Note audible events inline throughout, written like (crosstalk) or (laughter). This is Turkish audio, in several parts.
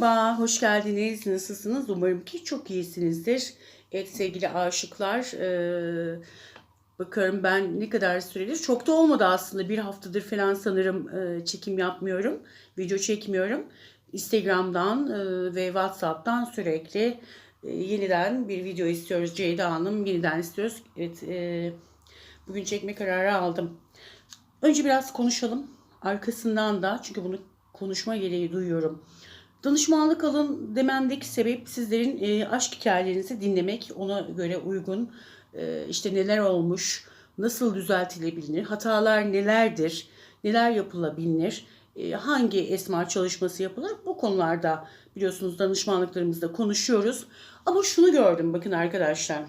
Merhaba, hoş geldiniz. Nasılsınız? Umarım ki çok iyisinizdir. Evet sevgili aşıklar, eee, bakıyorum ben ne kadar süredir, çok da olmadı aslında. Bir haftadır falan sanırım eee, çekim yapmıyorum, video çekmiyorum. Instagram'dan eee, ve WhatsApp'tan sürekli eee, yeniden bir video istiyoruz. Ceyda Hanım yeniden istiyoruz. Evet, eee, bugün çekme kararı aldım. Önce biraz konuşalım. Arkasından da çünkü bunu konuşma gereği duyuyorum. Danışmanlık alın dememdeki sebep sizlerin e, aşk hikayelerinizi dinlemek, ona göre uygun e, işte neler olmuş, nasıl düzeltilebilir, hatalar nelerdir, neler yapılabilir, e, hangi esma çalışması yapılır bu konularda biliyorsunuz danışmanlıklarımızda konuşuyoruz. Ama şunu gördüm bakın arkadaşlar.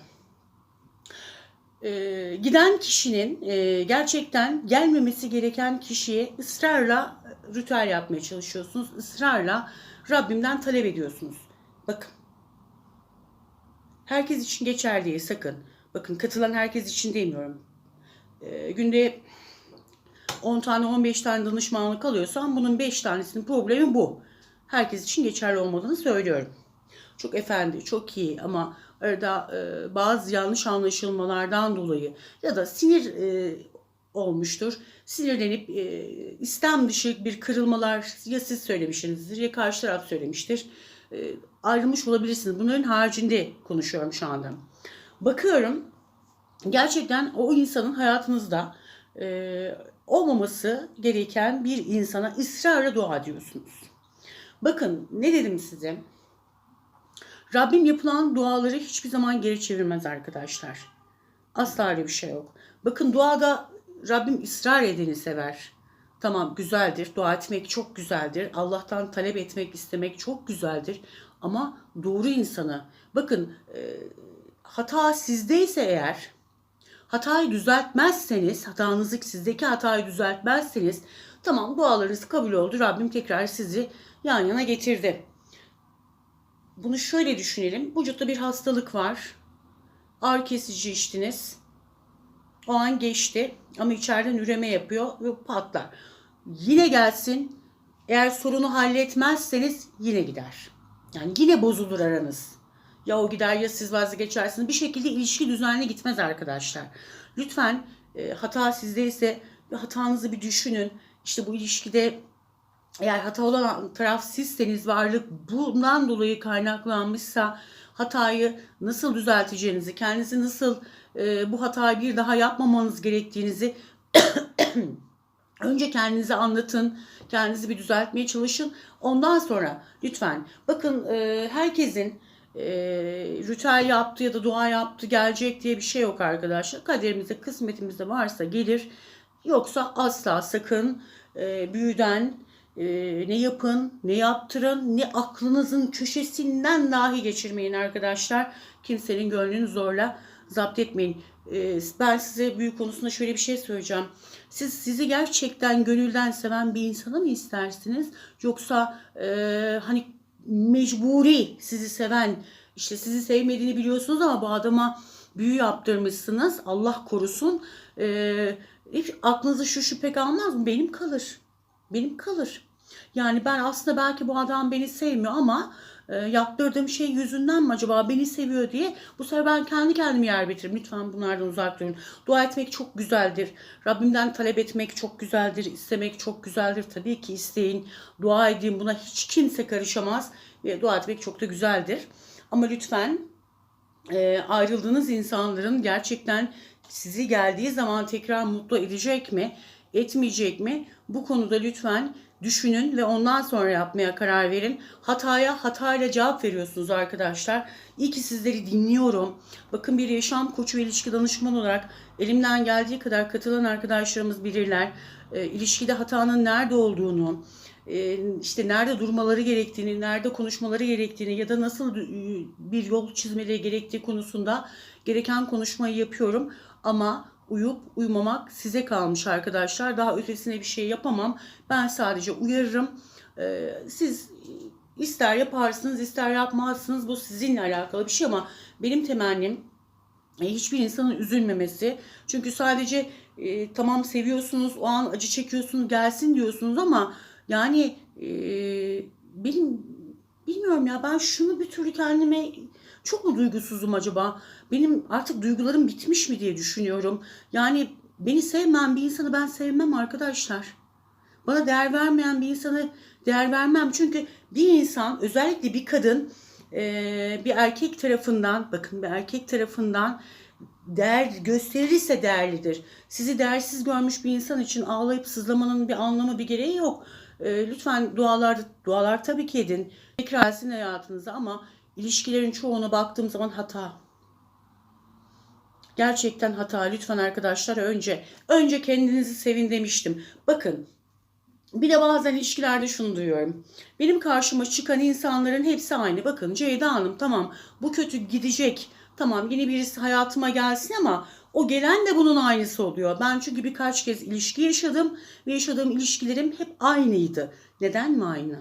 E, giden kişinin e, gerçekten gelmemesi gereken kişiye ısrarla ritüel yapmaya çalışıyorsunuz. Israrla Rabbimden talep ediyorsunuz. Bakın. Herkes için geçerli değil sakın. Bakın katılan herkes için demiyorum. E, günde 10 tane 15 tane danışmanlık alıyorsam bunun 5 tanesinin problemi bu. Herkes için geçerli olmadığını söylüyorum. Çok efendi, çok iyi ama arada e, bazı yanlış anlaşılmalardan dolayı ya da sinir e, olmuştur. Sinirlenip e, istem dışı bir kırılmalar ya siz söylemişsinizdir ya karşı taraf söylemiştir. E, ayrılmış olabilirsiniz. Bunların haricinde konuşuyorum şu anda. Bakıyorum gerçekten o insanın hayatınızda e, olmaması gereken bir insana ısrarla dua ediyorsunuz. Bakın ne dedim size? Rabbim yapılan duaları hiçbir zaman geri çevirmez arkadaşlar. Asla öyle bir şey yok. Bakın duada Rabbim ısrar edeni sever. Tamam güzeldir. Dua etmek çok güzeldir. Allah'tan talep etmek, istemek çok güzeldir. Ama doğru insanı. Bakın e, hata sizdeyse eğer hatayı düzeltmezseniz, hatanızı sizdeki hatayı düzeltmezseniz tamam dualarınız kabul oldu. Rabbim tekrar sizi yan yana getirdi. Bunu şöyle düşünelim. Vücutta bir hastalık var. Ağrı kesici içtiniz. O an geçti ama içeriden üreme yapıyor ve patlar. Yine gelsin. Eğer sorunu halletmezseniz yine gider. Yani yine bozulur aranız. Ya o gider ya siz vazgeçersiniz. Bir şekilde ilişki düzenli gitmez arkadaşlar. Lütfen e, hata sizdeyse hatanızı bir düşünün. İşte bu ilişkide eğer hata olan taraf sizseniz varlık bundan dolayı kaynaklanmışsa hatayı nasıl düzelteceğinizi, kendinizi nasıl e, bu hatayı bir daha yapmamanız gerektiğinizi (coughs) önce kendinize anlatın. Kendinizi bir düzeltmeye çalışın. Ondan sonra lütfen bakın e, herkesin e, ritüel yaptı ya da dua yaptı gelecek diye bir şey yok arkadaşlar. Kaderimizde, kısmetimizde varsa gelir. Yoksa asla sakın e, büyüden e, ne yapın, ne yaptırın, ne aklınızın köşesinden dahi geçirmeyin arkadaşlar. Kimsenin gönlünü zorla zapt etmeyin. E, ben size büyü konusunda şöyle bir şey söyleyeceğim. Siz sizi gerçekten gönülden seven bir insanı mı istersiniz? Yoksa e, hani mecburi sizi seven, işte sizi sevmediğini biliyorsunuz ama bu adama büyü yaptırmışsınız. Allah korusun. E, hiç aklınıza şu şüphe kalmaz mı? Benim kalır. Benim kalır. Yani ben aslında belki bu adam beni sevmiyor ama e, yaptırdığım şey yüzünden mi acaba beni seviyor diye bu sefer ben kendi kendimi yer bitiririm. Lütfen bunlardan uzak durun. Dua etmek çok güzeldir. Rabbimden talep etmek çok güzeldir. İstemek çok güzeldir. Tabii ki isteyin. Dua edin. Buna hiç kimse karışamaz. Ve dua etmek çok da güzeldir. Ama lütfen e, ayrıldığınız insanların gerçekten sizi geldiği zaman tekrar mutlu edecek mi, etmeyecek mi? Bu konuda lütfen düşünün ve ondan sonra yapmaya karar verin. Hataya hatayla cevap veriyorsunuz arkadaşlar. İyi ki sizleri dinliyorum. Bakın bir yaşam koçu ve ilişki danışmanı olarak elimden geldiği kadar katılan arkadaşlarımız bilirler. E, ilişkide hatanın nerede olduğunu, e, işte nerede durmaları gerektiğini, nerede konuşmaları gerektiğini ya da nasıl bir yol çizmeleri gerektiği konusunda gereken konuşmayı yapıyorum. Ama uyup uyumamak size kalmış arkadaşlar. Daha ötesine bir şey yapamam. Ben sadece uyarırım. Ee, siz ister yaparsınız ister yapmazsınız bu sizinle alakalı bir şey ama benim temennim e, hiçbir insanın üzülmemesi. Çünkü sadece e, tamam seviyorsunuz o an acı çekiyorsunuz gelsin diyorsunuz ama yani e, benim bilmiyorum ya ben şunu bir türlü kendime çok mu duygusuzum acaba? Benim artık duygularım bitmiş mi diye düşünüyorum. Yani beni sevmeyen bir insanı ben sevmem arkadaşlar. Bana değer vermeyen bir insanı değer vermem. Çünkü bir insan özellikle bir kadın bir erkek tarafından bakın bir erkek tarafından değer gösterirse değerlidir. Sizi değersiz görmüş bir insan için ağlayıp sızlamanın bir anlamı bir gereği yok. Lütfen dualar dualar tabii ki edin. Tekrar hayatınıza ama ilişkilerin çoğuna baktığım zaman hata. Gerçekten hata. Lütfen arkadaşlar önce önce kendinizi sevin demiştim. Bakın bir de bazen ilişkilerde şunu duyuyorum. Benim karşıma çıkan insanların hepsi aynı. Bakın Ceyda Hanım tamam bu kötü gidecek. Tamam yeni birisi hayatıma gelsin ama o gelen de bunun aynısı oluyor. Ben çünkü birkaç kez ilişki yaşadım ve yaşadığım ilişkilerim hep aynıydı. Neden mi aynı?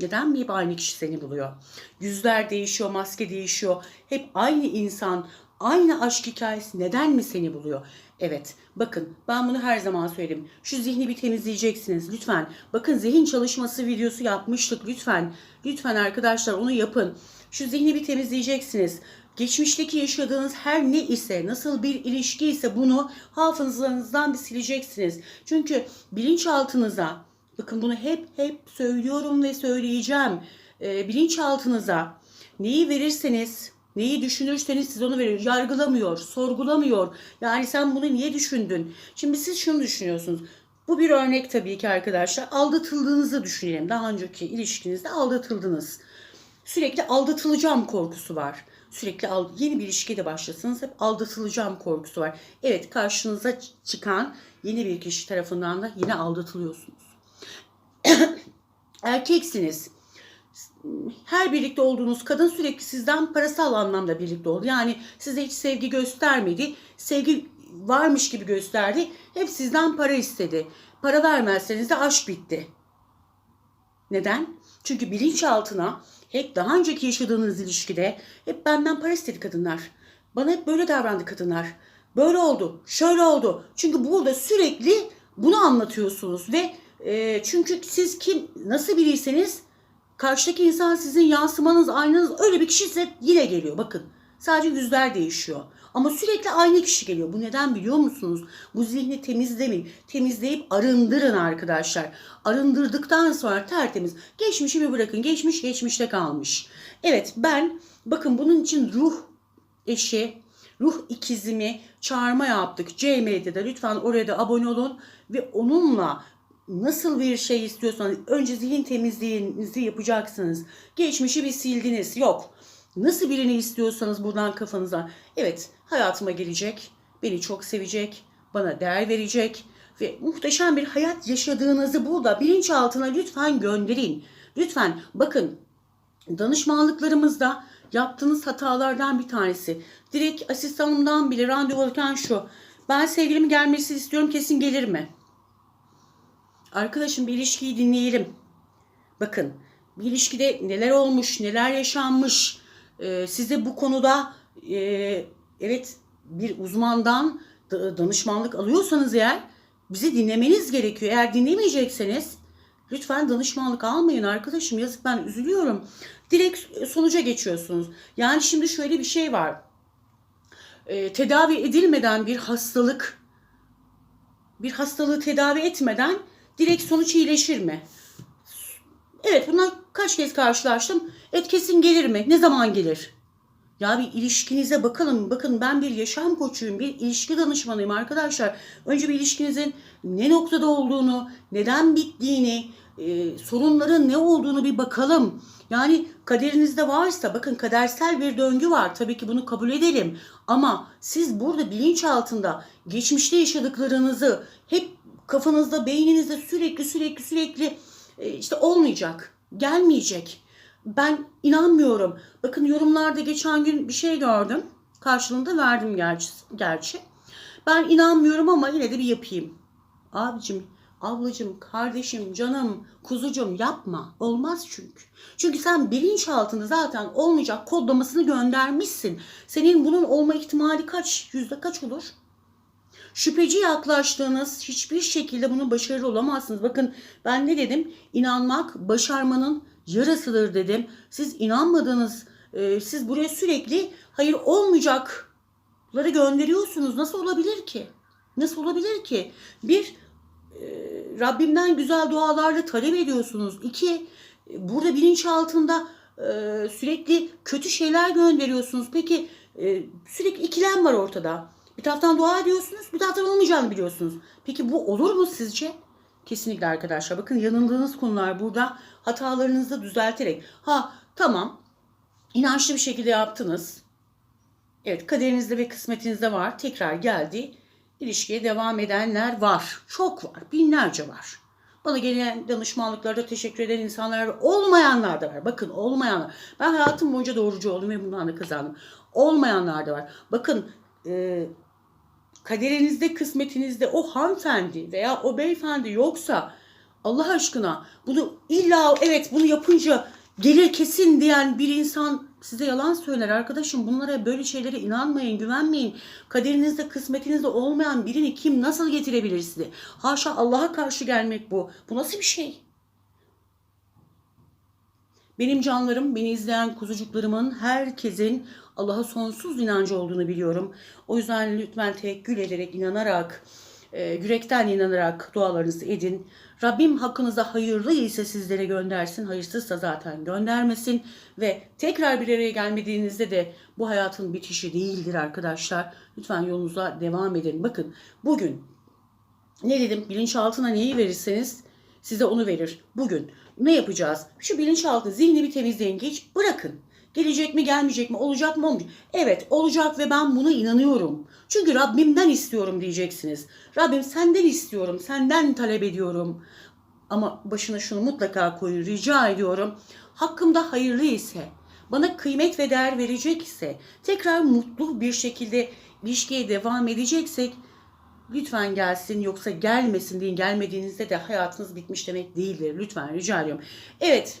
Neden mi hep aynı kişi seni buluyor? Yüzler değişiyor, maske değişiyor. Hep aynı insan, aynı aşk hikayesi neden mi seni buluyor? Evet, bakın ben bunu her zaman söyledim. Şu zihni bir temizleyeceksiniz lütfen. Bakın zihin çalışması videosu yapmıştık lütfen. Lütfen arkadaşlar onu yapın. Şu zihni bir temizleyeceksiniz. Geçmişteki yaşadığınız her ne ise, nasıl bir ilişki ise bunu hafızanızdan bir sileceksiniz. Çünkü bilinçaltınıza, bakın bunu hep hep söylüyorum ve söyleyeceğim. Ee, bilinçaltınıza neyi verirseniz, neyi düşünürseniz siz onu verir. Yargılamıyor, sorgulamıyor. Yani sen bunu niye düşündün? Şimdi siz şunu düşünüyorsunuz. Bu bir örnek tabii ki arkadaşlar. Aldatıldığınızı düşünelim. Daha önceki ilişkinizde aldatıldınız. Sürekli aldatılacağım korkusu var. Sürekli yeni bir ilişkiye başlasanız hep aldatılacağım korkusu var. Evet karşınıza çıkan yeni bir kişi tarafından da yine aldatılıyorsunuz. (coughs) Erkeksiniz. Her birlikte olduğunuz kadın sürekli sizden parasal anlamda birlikte oldu. Yani size hiç sevgi göstermedi. Sevgi varmış gibi gösterdi. Hep sizden para istedi. Para vermezseniz de aşk bitti. Neden? Çünkü bilinçaltına hep daha önceki yaşadığınız ilişkide hep benden para istedi kadınlar. Bana hep böyle davrandı kadınlar. Böyle oldu, şöyle oldu. Çünkü burada sürekli bunu anlatıyorsunuz ve e, çünkü siz kim, nasıl biriyseniz karşıdaki insan sizin yansımanız, aynanız öyle bir kişi size yine geliyor. Bakın sadece yüzler değişiyor. Ama sürekli aynı kişi geliyor. Bu neden biliyor musunuz? Bu zihni temizlemeyin. Temizleyip arındırın arkadaşlar. Arındırdıktan sonra tertemiz. Geçmişi bir bırakın. Geçmiş geçmişte kalmış. Evet ben bakın bunun için ruh eşi, ruh ikizimi çağırma yaptık. CM'de lütfen oraya da abone olun ve onunla nasıl bir şey istiyorsanız önce zihin temizliğinizi yapacaksınız. Geçmişi bir sildiniz. Yok. Nasıl birini istiyorsanız buradan kafanıza. Evet hayatıma gelecek. Beni çok sevecek. Bana değer verecek. Ve muhteşem bir hayat yaşadığınızı burada bilinçaltına lütfen gönderin. Lütfen bakın danışmanlıklarımızda yaptığınız hatalardan bir tanesi. Direkt asistanımdan bile randevu alırken şu. Ben sevgilimin gelmesi istiyorum kesin gelir mi? Arkadaşım bir ilişkiyi dinleyelim. Bakın bir ilişkide neler olmuş, neler yaşanmış. Ee, size bu konuda e, evet bir uzmandan da- danışmanlık alıyorsanız eğer bizi dinlemeniz gerekiyor. Eğer dinlemeyecekseniz lütfen danışmanlık almayın arkadaşım. Yazık ben üzülüyorum. Direkt sonuca geçiyorsunuz. Yani şimdi şöyle bir şey var. Ee, tedavi edilmeden bir hastalık bir hastalığı tedavi etmeden direkt sonuç iyileşir mi? Evet bundan kaç kez karşılaştım. Et kesin gelir mi? Ne zaman gelir? Ya bir ilişkinize bakalım. Bakın ben bir yaşam koçuyum. Bir ilişki danışmanıyım arkadaşlar. Önce bir ilişkinizin ne noktada olduğunu, neden bittiğini, e, sorunların ne olduğunu bir bakalım. Yani kaderinizde varsa bakın kadersel bir döngü var. Tabii ki bunu kabul edelim. Ama siz burada bilinç altında geçmişte yaşadıklarınızı hep kafanızda, beyninizde sürekli sürekli sürekli e, işte olmayacak, gelmeyecek. Ben inanmıyorum. Bakın yorumlarda geçen gün bir şey gördüm. Karşılığında verdim gerçi. gerçi. Ben inanmıyorum ama yine de bir yapayım. Abicim, ablacım, kardeşim, canım, kuzucum yapma. Olmaz çünkü. Çünkü sen bilinçaltında zaten olmayacak kodlamasını göndermişsin. Senin bunun olma ihtimali kaç? Yüzde kaç olur? Şüpheci yaklaştığınız hiçbir şekilde bunu başarılı olamazsınız. Bakın ben ne dedim? İnanmak başarmanın yarasıdır dedim. Siz inanmadınız. Ee, siz buraya sürekli hayır olmayacakları gönderiyorsunuz. Nasıl olabilir ki? Nasıl olabilir ki? Bir, e, Rabbimden güzel dualarla talep ediyorsunuz. İki, e, burada bilinç altında e, sürekli kötü şeyler gönderiyorsunuz. Peki e, sürekli ikilem var ortada. Bir taraftan dua ediyorsunuz, bir taraftan olmayacağını biliyorsunuz. Peki bu olur mu sizce? Kesinlikle arkadaşlar. Bakın yanıldığınız konular burada hatalarınızı düzelterek. Ha tamam inançlı bir şekilde yaptınız. Evet kaderinizde ve kısmetinizde var. Tekrar geldi. İlişkiye devam edenler var. Çok var. Binlerce var. Bana gelen danışmanlıklarda teşekkür eden insanlar var. Olmayanlar da var. Bakın olmayanlar. Ben hayatım boyunca doğrucu oldum ve bundan da kazandım. Olmayanlar da var. Bakın e, kaderinizde, kısmetinizde o hanımefendi veya o beyefendi yoksa Allah aşkına bunu illa evet bunu yapınca gelir kesin diyen bir insan size yalan söyler arkadaşım. Bunlara böyle şeylere inanmayın, güvenmeyin. Kaderinizde, kısmetinizde olmayan birini kim nasıl getirebilir size? Haşa Allah'a karşı gelmek bu. Bu nasıl bir şey? Benim canlarım, beni izleyen kuzucuklarımın, herkesin Allah'a sonsuz inancı olduğunu biliyorum. O yüzden lütfen tevekkül ederek, inanarak, e, yürekten inanarak dualarınızı edin. Rabbim hakkınızda hayırlı ise sizlere göndersin, hayırsızsa zaten göndermesin. Ve tekrar bir araya gelmediğinizde de bu hayatın bitişi değildir arkadaşlar. Lütfen yolunuza devam edin. Bakın bugün ne dedim bilinçaltına neyi verirseniz size onu verir. Bugün ne yapacağız? Şu bilinçaltı zihni bir temizleyin geç bırakın. Gelecek mi gelmeyecek mi olacak mı olmayacak Evet olacak ve ben buna inanıyorum. Çünkü Rabbimden istiyorum diyeceksiniz. Rabbim senden istiyorum senden talep ediyorum. Ama başına şunu mutlaka koyun rica ediyorum. Hakkımda hayırlı ise bana kıymet ve değer verecek ise tekrar mutlu bir şekilde ilişkiye devam edeceksek lütfen gelsin yoksa gelmesin deyin. Gelmediğinizde de hayatınız bitmiş demek değildir. Lütfen rica ediyorum. Evet.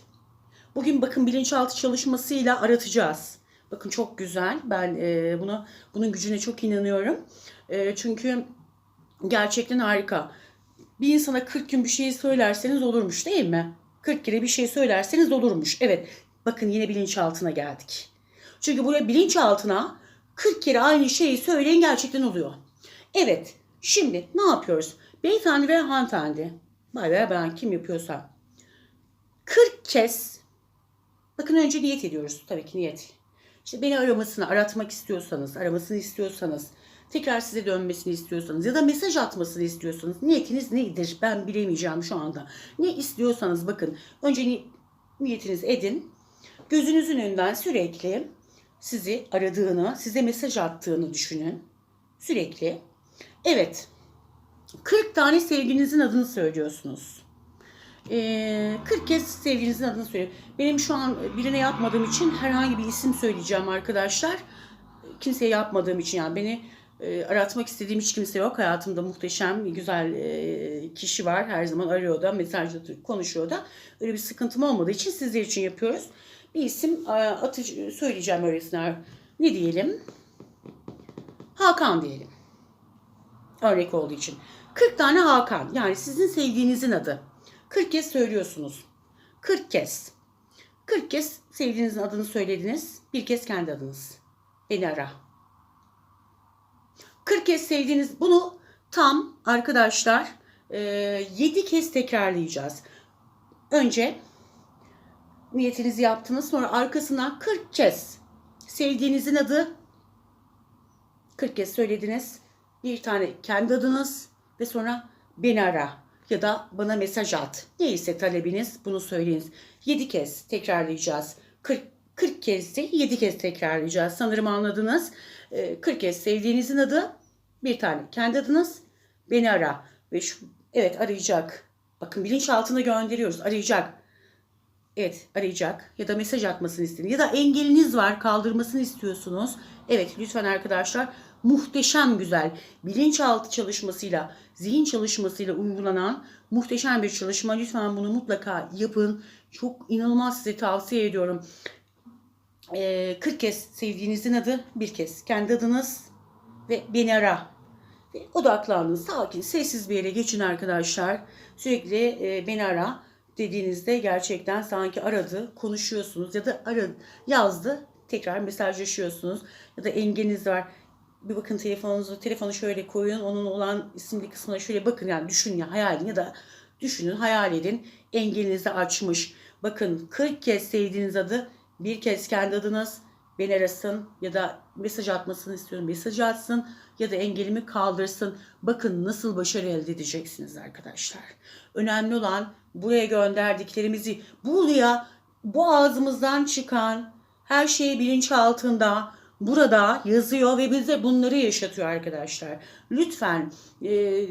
Bugün bakın bilinçaltı çalışmasıyla aratacağız. Bakın çok güzel. Ben e, buna bunun gücüne çok inanıyorum. E, çünkü gerçekten harika. Bir insana 40 gün bir şey söylerseniz olurmuş değil mi? 40 kere bir şey söylerseniz olurmuş. Evet. Bakın yine bilinçaltına geldik. Çünkü buraya bilinçaltına 40 kere aynı şeyi söyleyin gerçekten oluyor. Evet. Şimdi ne yapıyoruz? Beyefendi ve hanımefendi. Bay veya ben kim yapıyorsam. 40 kez bakın önce niyet ediyoruz. Tabii ki niyet. İşte beni aramasını, aratmak istiyorsanız, aramasını istiyorsanız, tekrar size dönmesini istiyorsanız ya da mesaj atmasını istiyorsanız niyetiniz nedir? Ben bilemeyeceğim şu anda. Ne istiyorsanız bakın önce ni- niyetiniz edin. Gözünüzün önünden sürekli sizi aradığını, size mesaj attığını düşünün. Sürekli. Evet. 40 tane sevginizin adını söylüyorsunuz. Ee, 40 kez sevginizin adını söylüyor. Benim şu an birine yapmadığım için herhangi bir isim söyleyeceğim arkadaşlar. Kimseye yapmadığım için yani beni e, aratmak istediğim hiç kimse yok. Hayatımda muhteşem, güzel e, kişi var. Her zaman arıyor da, mesajla konuşuyor da. Öyle bir sıkıntım olmadığı için sizler için yapıyoruz. Bir isim e, atıcı, söyleyeceğim öylesine. Ne diyelim? Hakan diyelim. Örnek olduğu için. 40 tane Hakan. Yani sizin sevdiğinizin adı. 40 kez söylüyorsunuz. 40 kez. 40 kez sevdiğinizin adını söylediniz. Bir kez kendi adınız. Beni ara. 40 kez sevdiğiniz bunu tam arkadaşlar 7 kez tekrarlayacağız. Önce niyetinizi yaptınız. Sonra arkasından 40 kez sevdiğinizin adı 40 kez söylediniz. Bir tane kendi adınız ve sonra beni ara ya da bana mesaj at. Neyse talebiniz bunu söyleyiniz. 7 kez tekrarlayacağız. 40, 40 kez de 7 kez tekrarlayacağız. Sanırım anladınız. Ee, 40 kez sevdiğinizin adı bir tane kendi adınız beni ara. Ve şu, evet arayacak. Bakın bilinçaltına gönderiyoruz. Arayacak. Evet arayacak ya da mesaj atmasını isteyin. Ya da engeliniz var kaldırmasını istiyorsunuz. Evet lütfen arkadaşlar muhteşem güzel bilinçaltı çalışmasıyla zihin çalışmasıyla uygulanan muhteşem bir çalışma. Lütfen bunu mutlaka yapın. Çok inanılmaz size tavsiye ediyorum. Ee, 40 kez sevdiğinizin adı bir kez kendi adınız ve beni ara. Ve odaklandın sakin sessiz bir yere geçin arkadaşlar. Sürekli e, beni ara. dediğinizde gerçekten sanki aradı, konuşuyorsunuz ya da aradı, yazdı, tekrar mesajlaşıyorsunuz ya da engeliniz var. Bir bakın telefonunuzu, telefonu şöyle koyun, onun olan isimli kısmına şöyle bakın yani düşünün ya hayal edin ya da düşünün, hayal edin. Engelinizi açmış. Bakın 40 kez sevdiğiniz adı bir kez kendi adınız beni arasın ya da mesaj atmasını istiyorum mesaj atsın ya da engelimi kaldırsın. Bakın nasıl başarı elde edeceksiniz arkadaşlar. Önemli olan buraya gönderdiklerimizi buraya bu ağzımızdan çıkan her şey bilinç altında burada yazıyor ve bize bunları yaşatıyor arkadaşlar. Lütfen e,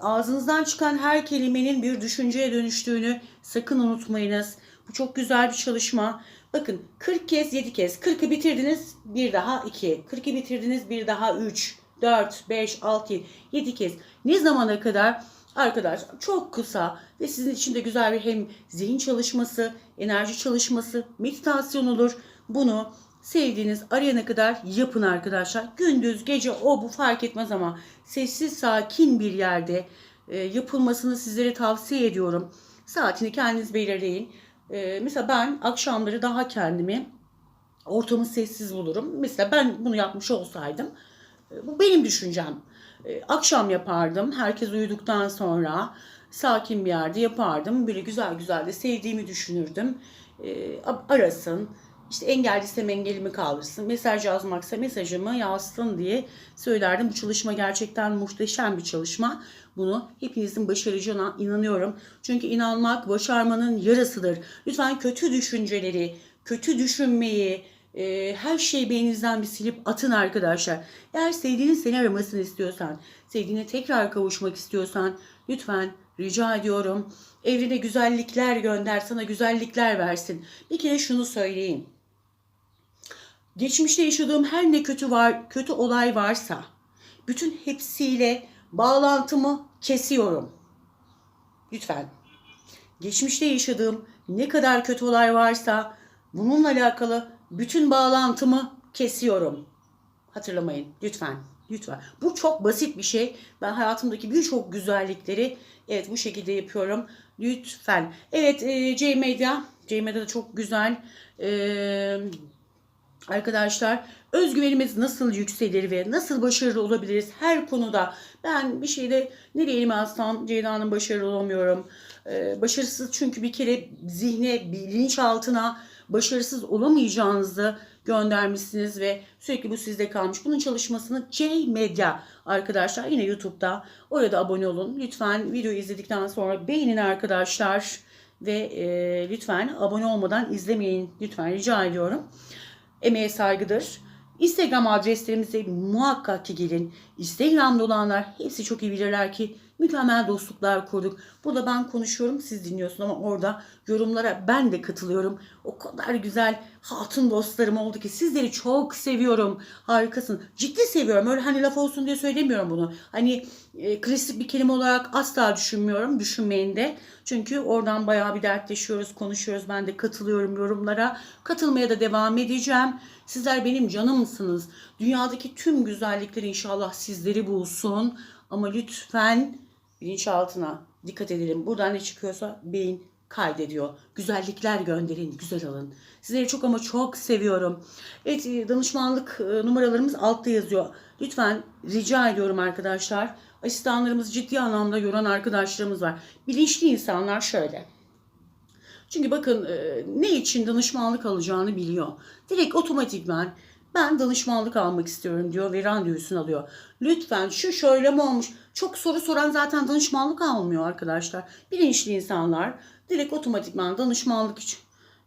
ağzınızdan çıkan her kelimenin bir düşünceye dönüştüğünü sakın unutmayınız. Bu çok güzel bir çalışma. Bakın 40 kez 7 kez. 40'ı bitirdiniz bir daha 2. 40'ı bitirdiniz bir daha 3. 4, 5, 6, 7 kez. Ne zamana kadar? Arkadaşlar çok kısa ve sizin için de güzel bir hem zihin çalışması, enerji çalışması, meditasyon olur. Bunu sevdiğiniz arayana kadar yapın arkadaşlar. Gündüz, gece o bu fark etmez ama sessiz, sakin bir yerde e, yapılmasını sizlere tavsiye ediyorum. Saatini kendiniz belirleyin. E, mesela ben akşamları daha kendimi ortamı sessiz bulurum. Mesela ben bunu yapmış olsaydım e, bu benim düşüncem. E, akşam yapardım. Herkes uyuduktan sonra sakin bir yerde yapardım. Böyle güzel güzel de sevdiğimi düşünürdüm. E, arasın. İşte engelliysem engelimi kaldırsın. Mesaj yazmaksa mesajımı yazsın diye söylerdim. Bu çalışma gerçekten muhteşem bir çalışma. Bunu hepinizin başaracağına inanıyorum. Çünkü inanmak başarmanın yarısıdır. Lütfen kötü düşünceleri, kötü düşünmeyi, e, her şeyi beyninizden bir silip atın arkadaşlar. Eğer sevdiğinin seni aramasını istiyorsan, sevdiğine tekrar kavuşmak istiyorsan lütfen rica ediyorum. Evrene güzellikler gönder, sana güzellikler versin. Bir kere şunu söyleyeyim. Geçmişte yaşadığım her ne kötü var, kötü olay varsa bütün hepsiyle bağlantımı kesiyorum. Lütfen. Geçmişte yaşadığım ne kadar kötü olay varsa bununla alakalı bütün bağlantımı kesiyorum. Hatırlamayın lütfen. Lütfen. Bu çok basit bir şey. Ben hayatımdaki birçok güzellikleri evet bu şekilde yapıyorum. Lütfen. Evet e, C Medya. C Medya da çok güzel. Eee Arkadaşlar özgüvenimiz nasıl yükselir ve nasıl başarılı olabiliriz her konuda. Ben bir şeyde nereye elime alsam Ceyda'nın başarılı olamıyorum. Ee, başarısız çünkü bir kere zihne, bilinçaltına başarısız olamayacağınızı göndermişsiniz ve sürekli bu sizde kalmış. Bunun çalışmasını C Medya arkadaşlar yine YouTube'da orada abone olun. Lütfen videoyu izledikten sonra beğenin arkadaşlar ve e, lütfen abone olmadan izlemeyin lütfen rica ediyorum emeğe saygıdır. Instagram adreslerimize muhakkak ki gelin. Instagram'da olanlar hepsi çok iyi bilirler ki mükemmel dostluklar kurduk. Burada ben konuşuyorum siz dinliyorsunuz ama orada yorumlara ben de katılıyorum. O kadar güzel hatun dostlarım oldu ki sizleri çok seviyorum. Harikasın. Ciddi seviyorum. Öyle hani laf olsun diye söylemiyorum bunu. Hani e, klasik bir kelime olarak asla düşünmüyorum. Düşünmeyin de. Çünkü oradan bayağı bir dertleşiyoruz, konuşuyoruz. Ben de katılıyorum yorumlara. Katılmaya da devam edeceğim. Sizler benim canımsınız. Dünyadaki tüm güzellikler inşallah sizleri bulsun. Ama lütfen bilinçaltına dikkat edelim. Buradan ne çıkıyorsa beyin kaydediyor. Güzellikler gönderin, güzel alın. Sizleri çok ama çok seviyorum. Evet e, danışmanlık e, numaralarımız altta yazıyor. Lütfen rica ediyorum arkadaşlar. Asistanlarımız ciddi anlamda yoran arkadaşlarımız var. Bilinçli insanlar şöyle. Çünkü bakın e, ne için danışmanlık alacağını biliyor. Direkt otomatikman ben danışmanlık almak istiyorum diyor ve randevusunu alıyor. Lütfen şu şöyle mi olmuş? Çok soru soran zaten danışmanlık almıyor arkadaşlar. Bilinçli insanlar direkt otomatikman danışmanlık için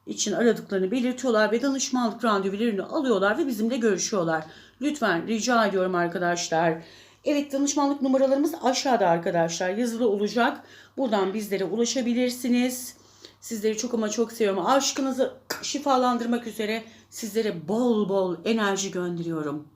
için aradıklarını belirtiyorlar ve danışmanlık randevularını alıyorlar ve bizimle görüşüyorlar. Lütfen rica ediyorum arkadaşlar. Evet danışmanlık numaralarımız aşağıda arkadaşlar yazılı olacak. Buradan bizlere ulaşabilirsiniz. Sizleri çok ama çok seviyorum. Aşkınızı şifalandırmak üzere sizlere bol bol enerji gönderiyorum.